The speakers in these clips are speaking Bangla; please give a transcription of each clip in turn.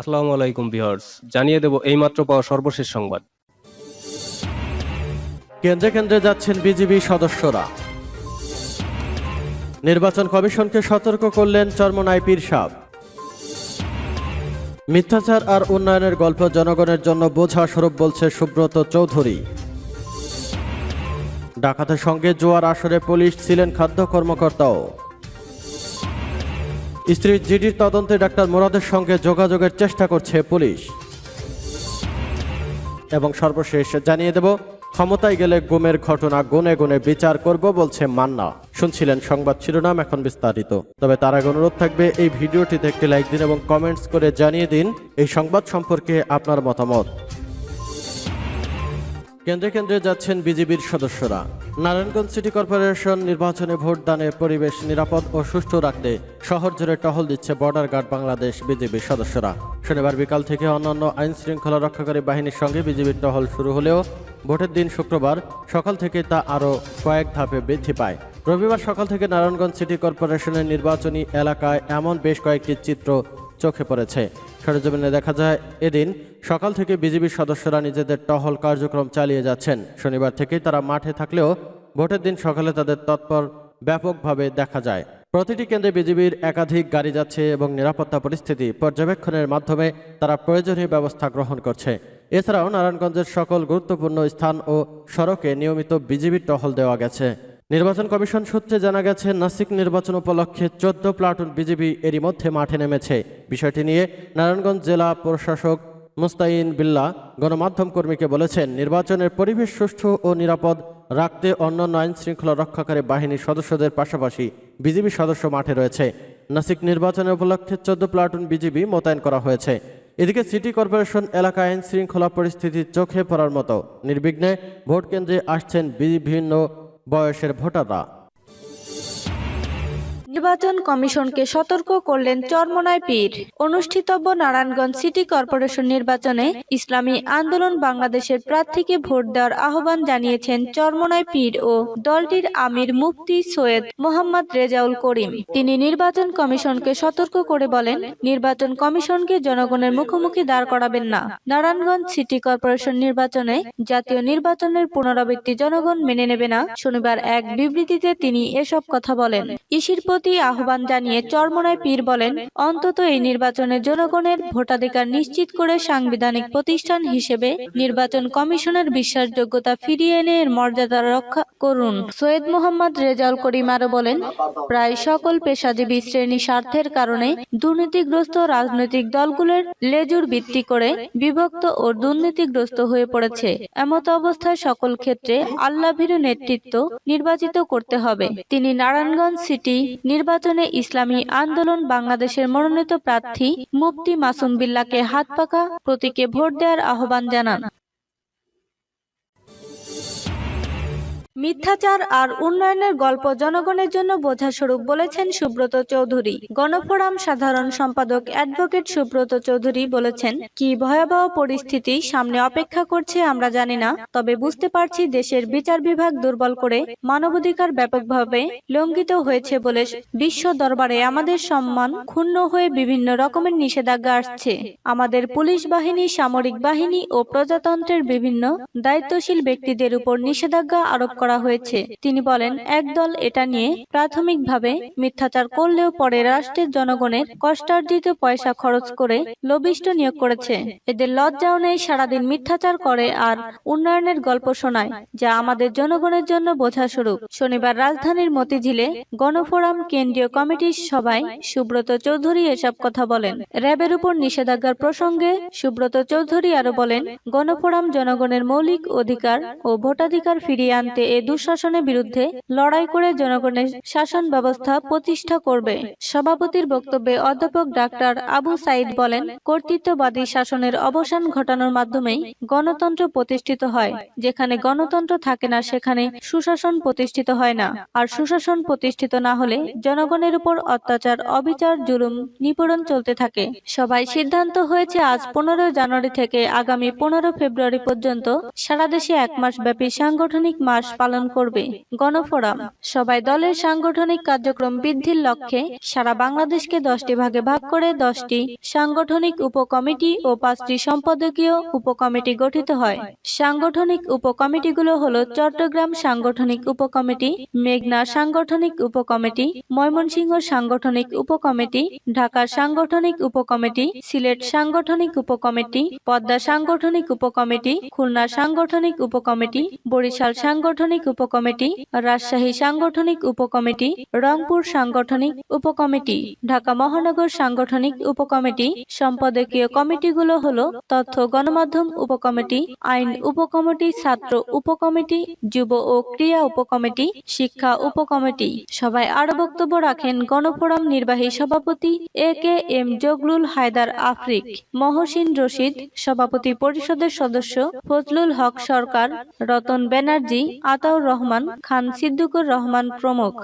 আসসালামু আলাইকুম ভিউয়ার্স, জানিয়ে দেব এইমাত্র পাওয়া সর্বশেষ সংবাদ। কেন্দ্রে কেন্দ্রে যাচ্ছেন বিজিবি সদস্যরা। নির্বাচন কমিশনকে সতর্ক করলেন চরমনাই পীর সাহ মিথ্যাচার আর উন্নয়নের গল্প জনগণের জন্য বোঝা স্বরূপ বলছে সুব্রত চৌধুরী। ডাকাতের সঙ্গে জোয়ার আসরে পুলিশ ছিলেন খাদ্য কর্মকর্তাও। স্ত্রী জিডির তদন্তে ডাক্তার মোরাদের সঙ্গে যোগাযোগের চেষ্টা করছে পুলিশ। এবং সর্বশেষ জানিয়ে দেব, ক্ষমতায় গেলে গুমের ঘটনা গুনে গুনে বিচার করব বলছে মান্না। শুনছিলেন সংবাদ শিরোনাম, এখন বিস্তারিত। তবে তার আগে অনুরোধ থাকবে, এই ভিডিওটিতে একটি লাইক দিন এবং কমেন্টস করে জানিয়ে দিন এই সংবাদ সম্পর্কে আপনার মতামত। কেন্দ্রে কেন্দ্রে যাচ্ছেন বিজেপির সদস্যরা। নারায়ণগঞ্জ সিটি কর্পোরেশন নির্বাচনে ভোটদানের পরিবেশ নিরাপদ ও সুষ্ঠু রাখতে শহর জুড়ে টহল দিচ্ছে বর্ডার গার্ড বাংলাদেশ বিজেপির সদস্যরা। শনিবার বিকাল থেকে অন্যান্য আইন শৃঙ্খলা রক্ষাকারী বাহিনীর সঙ্গে বিজেপির টহল শুরু হলেও ভোটের দিন শুক্রবার সকাল থেকে তা আরও কয়েক ধাপে বৃদ্ধি পায়। রবিবার সকাল থেকে নারায়ণগঞ্জ সিটি কর্পোরেশনের নির্বাচনী এলাকায় এমন বেশ কয়েকটি চিত্র চোখে পড়েছে। সরেজমিনে দেখা যায়, এদিন সকাল থেকে বিজেপির সদস্যরা নিজেদের টহল কার্যক্রম চালিয়ে যাচ্ছেন। শনিবার থেকেই তারা মাঠে থাকলেও ভোটের দিন সকালে তাদের তৎপর ব্যাপকভাবে দেখা যায়। প্রতিটি কেন্দ্রে বিজেপির একাধিক গাড়ি যাচ্ছে এবং নিরাপত্তা পরিস্থিতি পর্যবেক্ষণের মাধ্যমে তারা প্রয়োজনীয় ব্যবস্থা গ্রহণ করছে। এছাড়াও নারায়ণগঞ্জের সকল গুরুত্বপূর্ণ স্থান ও সড়কে নিয়মিত বিজেপির টহল দেওয়া গেছে। নির্বাচন কমিশন সূত্রে জানা গেছে, নাসিক নির্বাচন উপলক্ষে চোদ্দ প্লাটুন বিজেপি এরই মধ্যে মাঠে নেমেছে। বিষয়টি নিয়ে নারায়ণগঞ্জ জেলা প্রশাসক মুস্তাইন বিল্লা গণমাধ্যম কর্মীকে বলেছেন, নির্বাচনের পরিবেশ সুষ্ঠু ও নিরাপদ রাখতে অন্যান্য আইন শৃঙ্খলা রক্ষাকারী বাহিনীর সদস্যদের পাশাপাশি বিজেপি সদস্য মাঠে রয়েছে। নাসিক নির্বাচনের উপলক্ষে চোদ্দ প্লাটুন বিজিবি মোতায়েন করা হয়েছে। এদিকে সিটি কর্পোরেশন এলাকায় আইন শৃঙ্খলা পরিস্থিতি চোখে পড়ার মতো। নির্বিঘ্নে ভোট কেন্দ্রে আসছেন বিভিন্ন বয়সের ভোটাররা। নির্বাচন কমিশনকে সতর্ক করলেন চরমনায় পীর। অনুষ্ঠিতব্য নারায়ণগঞ্জ সিটি কর্পোরেশন নির্বাচনে ইসলামী আন্দোলন বাংলাদেশের প্রার্থীকে ভোট দেওয়ার আহ্বান জানিয়েছেন চরমনায় পীর ও দলটির আমির মুফতি সৈয়দ মোহাম্মদ রেজাউল করিম। তিনি নির্বাচন কমিশনকে সতর্ক করে বলেন, নির্বাচন কমিশনকে জনগণের মুখোমুখি দাঁড় করাবেন না। নারায়ণগঞ্জ সিটি কর্পোরেশন নির্বাচনে জাতীয় নির্বাচনের পুনরাবৃত্তি জনগণ মেনে নেবে না। শনিবার এক বিবৃতিতে তিনি এসব কথা বলেন। ইসির প্রতি আহ্বান জানিয়ে চরমনায় পীর বলেন, অন্তত এই নির্বাচনে জনগণের ভোটাধিকার নিশ্চিত করে সাংবিধানিক প্রতিষ্ঠান হিসেবে নির্বাচন কমিশনের বিশ্বাসযোগ্যতা ফিরিয়ে এনে এর মর্যাদা রক্ষা করুন। সৈয়দ মোহাম্মদ রেজাউল করিম আরও বলেন, প্রায় সকল পেশাজীবী শ্রেণি স্বার্থের কারণে দুর্নীতিগ্রস্ত রাজনৈতিক দলগুলোর লেজুর ভিত্তি করে বিভক্ত ও দুর্নীতিগ্রস্ত হয়ে পড়েছে। এমত অবস্থায় সকল ক্ষেত্রে আল্লাভীর নেতৃত্ব নির্বাচিত করতে হবে। তিনি নারায়ণগঞ্জ সিটি নির্বাচনে ইসলামী আন্দোলন বাংলাদেশের মনোনীত প্রার্থী মুফতি মাসুম বিল্লাকে হাত পাকা প্রতীকে ভোট দেওয়ার আহ্বান জানান। মিথ্যাচার আর উন্নয়নের গল্প জনগণের জন্য বোঝাস্বরূপ বলেছেন সুব্রত চৌধুরী। গণফোরাম সাধারণ সম্পাদক অ্যাডভোকেট সুব্রত চৌধুরী বলেছেন, কি ভয়াবহ পরিস্থিতি সামনে অপেক্ষা করছে আমরা জানি না, তবে বুঝতে পারছি দেশের বিচার বিভাগ দুর্বল করে মানবাধিকার ব্যাপকভাবে লঙ্ঘিত হয়েছে বলে বিশ্ব দরবারে আমাদের সম্মান ক্ষুণ্ণ হয়ে বিভিন্ন রকমের নিষেধাজ্ঞা আসছে। আমাদের পুলিশ বাহিনী, সামরিক বাহিনী ও প্রজাতন্ত্রের বিভিন্ন দায়িত্বশীল ব্যক্তিদের উপর নিষেধাজ্ঞা আরোপ করা হয়েছে। তিনি বলেন, একদল এটা নিয়ে প্রাথমিকভাবে মিথ্যাচার করলেও পরে রাষ্ট্রের জনগণের কষ্টার্জিত পয়সা খরচ করে লবিষ্ট নিয়োগ করেছে। এদের লজ্জাও নেই, সারাদিন মিথ্যাচার করে আর উন্নয়নের গল্প শোনায়, যা আমাদের জনগণের জন্য বোঝাস্বরূপ। শনিবার রাজধানীর মতিঝিলে গণফোরাম কেন্দ্রীয় কমিটির সভায় সুব্রত চৌধুরী এসব কথা বলেন। র্যাবের উপর নিষেধাজ্ঞার প্রসঙ্গে সুব্রত চৌধুরী আরও বলেন, গণফোরাম জনগণের মৌলিক অধিকার ও ভোটাধিকার ফিরিয়ে আনতে এ দুঃশাসনের বিরুদ্ধে লড়াই করে জনগণের শাসন ব্যবস্থা প্রতিষ্ঠা করবে। সভাপতির বক্তব্যে অধ্যাপক ডাক্তার আবু সাইদ বলেন, কর্তৃত্ববাদী শাসনের অবসান ঘটানোর মাধ্যমেই গণতন্ত্র প্রতিষ্ঠিত হয়। যেখানে গণতন্ত্র থাকে না, সেখানে সুশাসন প্রতিষ্ঠিত হয় না। আর সুশাসন প্রতিষ্ঠিত না হলে জনগণের উপর অত্যাচার, অবিচার, জুলুম নিপীড়ন চলতে থাকে। সবাই সিদ্ধান্ত হয়েছে, আজ পনেরো জানুয়ারি থেকে আগামী পনেরো ফেব্রুয়ারি পর্যন্ত সারা দেশে এক মাস ব্যাপী সাংগঠনিক মাস পালন করবে। গণফোরাম, সবাই দলের সাংগঠনিক কার্যক্রম বৃদ্ধির লক্ষ্যে সারা বাংলাদেশকে দশটি ভাগে ভাগ করে দশটি সাংগঠনিক উপকমিটি ও পাঁচটি সম্পাদকীয় উপকমিটি গঠিত হয়। সাংগঠনিক উপকমিটিগুলো হলো চট্টগ্রাম সাংগঠনিক উপকমিটি, মেঘনা সাংগঠনিক উপকমিটি, ময়মনসিংহ সাংগঠনিক উপকমিটি, ঢাকা সাংগঠনিক উপকমিটি, সিলেট সাংগঠনিক উপকমিটি, পদ্মা সাংগঠনিক উপকমিটি, খুলনা সাংগঠনিক উপকমিটি, বরিশাল সাংগঠনিক উপকমিটি, রাজশাহী সাংগঠনিক উপকমিটি, রংপুর সাংগঠনিক উপকমিটি, ঢাকা মহানগর সাংগঠনিক উপকমিটি, সম্পাদকীয় কমিটিগুলো হলো তথ্য গণমাধ্যম উপকমিটি, আইন উপকমিটি, ছাত্র উপকমিটি, যুব ও ক্রিয়া উপকমিটি, শিক্ষা উপকমিটি। সবাই আরও বক্তব্য রাখেন গণফোরাম নির্বাহী সভাপতি A K M Zaglul Haider Afric, Mohsin Rashid, সভাপতি পরিষদের সদস্য ফজলুল হক সরকার, রতন ব্যানার্জি আতাউর রহমান খান সিদ্দিকুর রহমান প্রমুখ।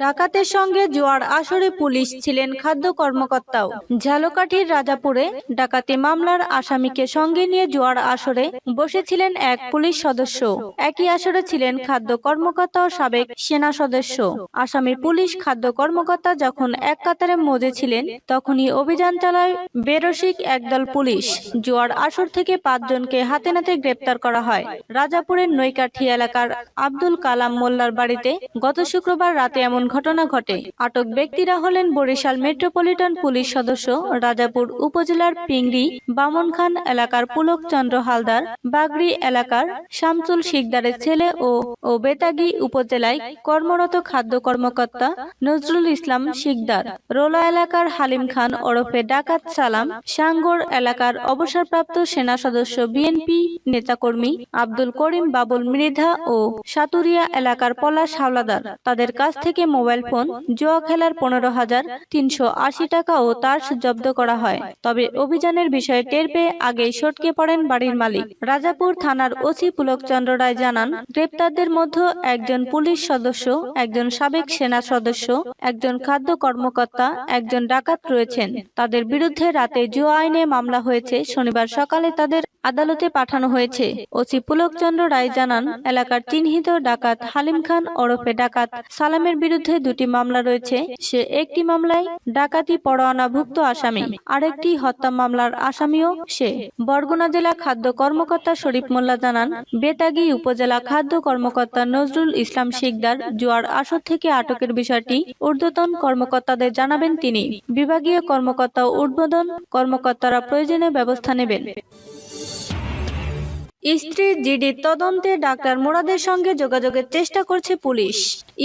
ডাকাতের সঙ্গে জোয়ার আসরে পুলিশ ছিলেন খাদ্য কর্মকর্তাও। ঝালকাঠির রাজাপুরে ডাকাতি মামলার আসামিকে সঙ্গে নিয়ে জোয়ার আসরে বসেছিলেন এক পুলিশ সদস্য। একই আসরে ছিলেন খাদ্য কর্মকর্তা ও সাবেক সেনা সদস্য। আসামি পুলিশ খাদ্য কর্মকর্তা যখন এক কাতারে মজে ছিলেন, তখনই অভিযান চালায় বেরসিক একদল পুলিশ। জোয়ার আসর থেকে পাঁচজনকে হাতে নাতে গ্রেপ্তার করা হয়। রাজাপুরের নৈকাঠি এলাকার আব্দুল কালাম মোল্লার বাড়িতে গত শুক্রবার রাতে এমন ঘটনা ঘটে। আটক ব্যক্তিরা হলেন বরিশাল মেট্রোপলিটন পুলিশ সদস্য রাজাপুর উপজেলার পিংড়ি, বামনখান এলাকার পুলক চন্দ্র হালদার, বাগড়ি এলাকার শামসুল শিকদারের ছেলে ও ও বেতাগি উপজেলায় কর্মরত খাদ্য কর্মকর্তা নজরুল ইসলাম শিকদার। রোলা এলাকার হালিম খান ওরফে ডাকাত সালাম, সাঙ্গর এলাকার অবসরপ্রাপ্ত সেনা সদস্য বিএনপি নেতাকর্মী আব্দুল করিম বাবুল মৃধা ও সাতুরিয়া এলাকার পলাশ হাওলাদার। তাদের কাছ থেকে মোবাইল ফোন, জুয়া খেলার পনেরো হাজার তিনশো আশি টাকা ও তার জব্দ করা হয়। তবে অভিযানের বিষয়ে টের পেয়ে আগেই সটকে পড়েন বাড়ির মালিক। রাজাপুর থানার ওসি পুলকচন্দ্র রায় জানান, গ্রেপ্তারদের মধ্যে একজন পুলিশ সদস্য, একজন সাবেক সেনা সদস্য, একজন খাদ্য কর্মকর্তা, একজন ডাকাত রয়েছেন। তাদের বিরুদ্ধে রাতে জুয়া আইনে মামলা হয়েছে। শনিবার সকালে তাদের আদালতে পাঠানো হয়েছে। ওসি পুলকচন্দ্র রায় জানান, এলাকার চিহ্নিত ডাকাত হালিম খান ওরফে ডাকাত সালামের বিরুদ্ধে দুটি মামলা রয়েছে। সে একটি মামলায় ডাকাতি পরোয়ানাভুক্ত আসামি, আরেকটি হত্যা মামলার আসামিও সে। বরগুনা জেলা খাদ্য কর্মকর্তা শরীফ মোল্লা জানান, বেতাগী উপজেলা খাদ্য কর্মকর্তা নজরুল ইসলাম শিকদার জুয়ার আসর থেকে আটকের বিষয়টি ঊর্ধ্বতন কর্মকর্তাদের জানাবেন তিনি। বিভাগীয় কর্মকর্তা ও ঊর্ধ্বতন কর্মকর্তারা প্রয়োজনীয় ব্যবস্থা নেবেন। স্ত্রীর জিডির তদন্তে ডাক্তার মোরাদের সঙ্গে যোগাযোগের চেষ্টা করছে পুলিশ।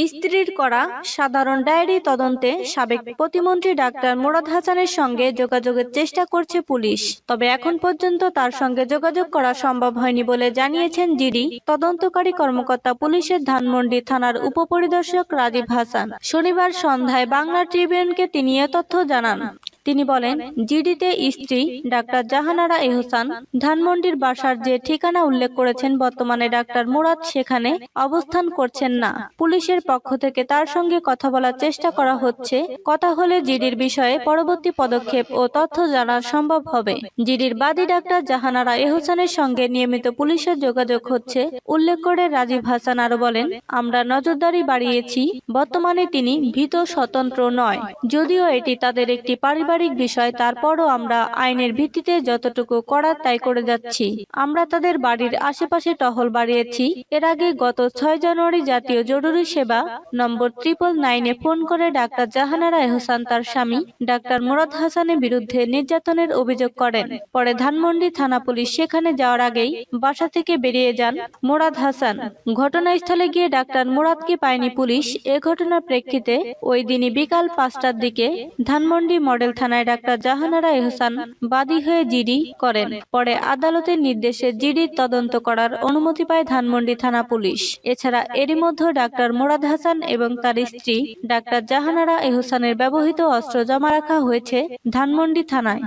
স্ত্রীর করা সাধারণ ডায়েরি তদন্তে সাবেক প্রতিমন্ত্রী ডাক্তার মোরাদ হাসানের সঙ্গে যোগাযোগের চেষ্টা করছে পুলিশ। তবে এখন পর্যন্ত তার সঙ্গে যোগাযোগ করা সম্ভব হয়নি বলে জানিয়েছেন জিডি তদন্তকারী কর্মকর্তা পুলিশের ধানমন্ডি থানার উপপরিদর্শক রাজীব হাসান। শনিবার সন্ধ্যায় বাংলা ট্রিবিউনকে তিনি এ তথ্য জানান। তিনি বলেন, জিডিতে স্ত্রী ডাক্তার জাহানারা এহসান ধানমন্ডির বাসার যে ঠিকানা উল্লেখ করেছেন বর্তমানে ডাক্তার মুরাদ সেখানে অবস্থান করছেন না। পুলিশের পক্ষ থেকে তার সঙ্গে কথা বলার চেষ্টা করা হচ্ছে। কথা হলে জিডির বিষয়ে পরবর্তী পদক্ষেপ ও তথ্য জানা সম্ভব হবে। জিডির বাদী ডাক্তার জাহানারা এহসানের সঙ্গে নিয়মিত পুলিশের যোগাযোগ হচ্ছে, উল্লেখ করে রাজীব হাসান আরও বলেন, আমরা নজরদারি বাড়িয়েছি, বর্তমানে তিনি ভীত স্বতন্ত্র নয়। যদিও এটি তাদের একটি পারিবারিক বিষয়, তারপরও আমরা আইনের ভিত্তিতে যতটুকু করার তাই করে যাচ্ছি। আমরা তাদের বাড়ির আশেপাশে টহল বাড়িয়েছি। এর আগে গত ছয় জানুয়ারি জাতীয় জরুরি সেবা নম্বর ট্রিপল নাইনে ফোন করে ডাক্তার জাহানারা এহসান তার স্বামী, ডাক্তার মুরাদ হাসানের বিরুদ্ধে নির্যাতনের অভিযোগ করেন। পরে ধানমন্ডি থানা পুলিশ সেখানে যাওয়ার আগেই বাসা থেকে বেরিয়ে যান মুরাদ হাসান। ঘটনাস্থলে গিয়ে ডাক্তার মুরাদকে পায়নি পুলিশ। এ ঘটনার প্রেক্ষিতে ওই দিনই বিকাল পাঁচটার দিকে ধানমন্ডি মডেল থানায় ডাক্তার জাহানারা এহসান বাদী হয়ে জিডি করেন। পরে আদালতের নির্দেশে জিডি তদন্ত করার অনুমতি পায় ধানমন্ডি থানা পুলিশ। এছাড়া এরই মধ্যে ডাক্তার মোরাদ হাসান এবং তার স্ত্রী ডাক্তার জাহানারা এহসানের ব্যবহৃত অস্ত্র জমা রাখা হয়েছে ধানমন্ডি থানায়।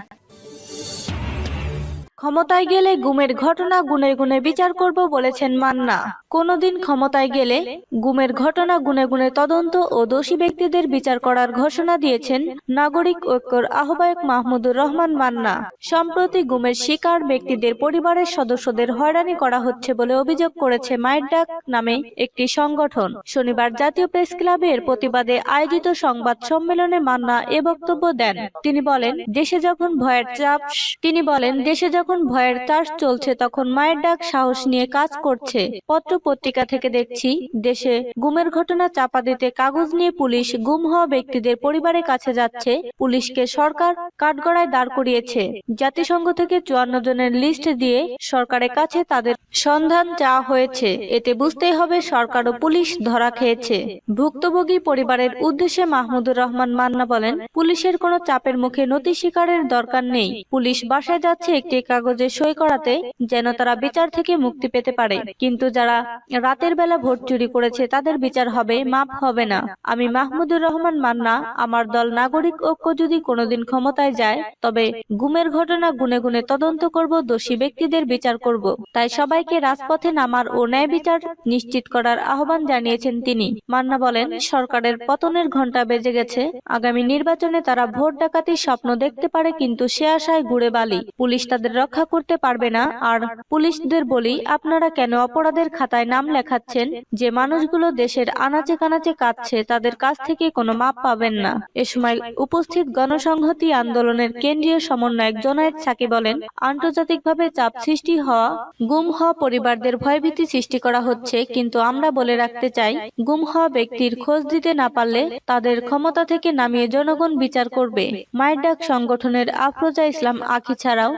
ক্ষমতায় গেলে গুমের ঘটনা গুনে গুনে বিচার করব বলেছেন মান্না। কোনোদিন ক্ষমতায় গেলে গুমের ঘটনা গুনে গুনে তদন্ত ও দোষী ব্যক্তিদের বিচার করার ঘোষণা দিয়েছেন নাগরিক ঐক্যর আহ্বায়ক মাহমুদুর রহমান মান্না। সম্প্রতি গুমের শিকার ব্যক্তিদের পরিবারের সদস্যদের হয়রানি করা হচ্ছে বলে অভিযোগ করেছে মায়ের ডাক নামে একটি সংগঠন। শনিবার জাতীয় প্রেস ক্লাবের প্রতিবাদে আয়োজিত সংবাদ সম্মেলনে মান্না এ বক্তব্য দেন। তিনি বলেন, দেশে যখন ভয়ের চাপ, তিনি বলেন, দেশে যখন ভয়ের চাষ চলছে, তখন মায়ের ডাক সাহস নিয়ে কাজ করছে। পত্র পত্রিকা থেকে দেখছি, দেশে গুমের ঘটনা চাপা দিতে কাগজ নিয়ে পুলিশ গুম হওয়া ব্যক্তিদের পরিবারের কাছে যাচ্ছে। পুলিশকে সরকার কাঠগড়ায় দাঁড় করিয়েছে। জাতিসংঘ থেকে চুয়ান্ন জনের লিস্ট দিয়ে সরকারের কাছে তাদের সন্ধান চাওয়া হয়েছে। এতে বুঝতেই হবে সরকার ও পুলিশ ধরা খেয়েছে। ভুক্তভোগী পরিবারের উদ্দেশ্যে মাহমুদুর রহমান মান্না বলেন, পুলিশের কোনো চাপের মুখে নথি শিকারের দরকার নেই। পুলিশ বাসায় যাচ্ছে একটি কাগজে সই করাতে যেন তারা বিচার থেকে মুক্তি পেতে পারে। কিন্তু যারা রাতের বেলা ভোট চুরি করেছে, তাদের বিচার হবে মাপ হবে না। আমি মাহমুদুর রহমান মান্না, আমার দল নাগরিক ঐক্য যদি কোনোদিন ক্ষমতায় যায়, তবে গুমের ঘটনা গুনে গুনে তদন্ত করব, দোষী ব্যক্তিদের বিচার করব। তাই সবাইকে রাজপথে নামার ও ন্যায় বিচার নিশ্চিত করার আহ্বান জানিয়েছেন তিনি। মান্না বলেন, সরকারের পতনের ঘণ্টা বেজে গেছে। আগামী নির্বাচনে তারা ভোট ডাকাতির স্বপ্ন দেখতে পারে, কিন্তু সে আশায় ঘুরে বালি। পুলিশ তাদের রক্ষা করতে পারবে না। আর পুলিশদের বলি, আপনারা কেন অপরাধের খাতায় নাম লেখাচ্ছেন? যে মানুষগুলো দেশের আনাচে কানাচে কাঁদছে, তাদের কাছ থেকে কোনো মাপ পাবেন না। এ সময় উপস্থিত গণসংহতি আন্দোলনের কেন্দ্রীয় সমন্বয়ক জোনায়েদ সাকি বলেন, আন্তর্জাতিকভাবে চাপ সৃষ্টি হওয়া, গুম হওয়া পরিবারদের ভয়ভীতি সৃষ্টি করা হচ্ছে, কিন্তু আমরা বলে রাখতে চাই, গুম হওয়া ব্যক্তির খোঁজ দিতে না পারলে তাদের ক্ষমতা থেকে নামিয়ে জনগণ বিচার করবে। মায়ের ডাক সংগঠনের আফরোজা ইসলাম আখি ছাড়াও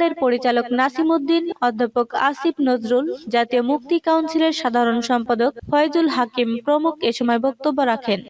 অধিকারের পরিচালক নাসিমুদ্দিন, অধ্যাপক আসিফ নজরুল, জাতীয় মুক্তি কাউন্সিলের সাধারণ সম্পাদক ফয়জুল হাকিম প্রমুখ এ সময় বক্তব্য রাখেন।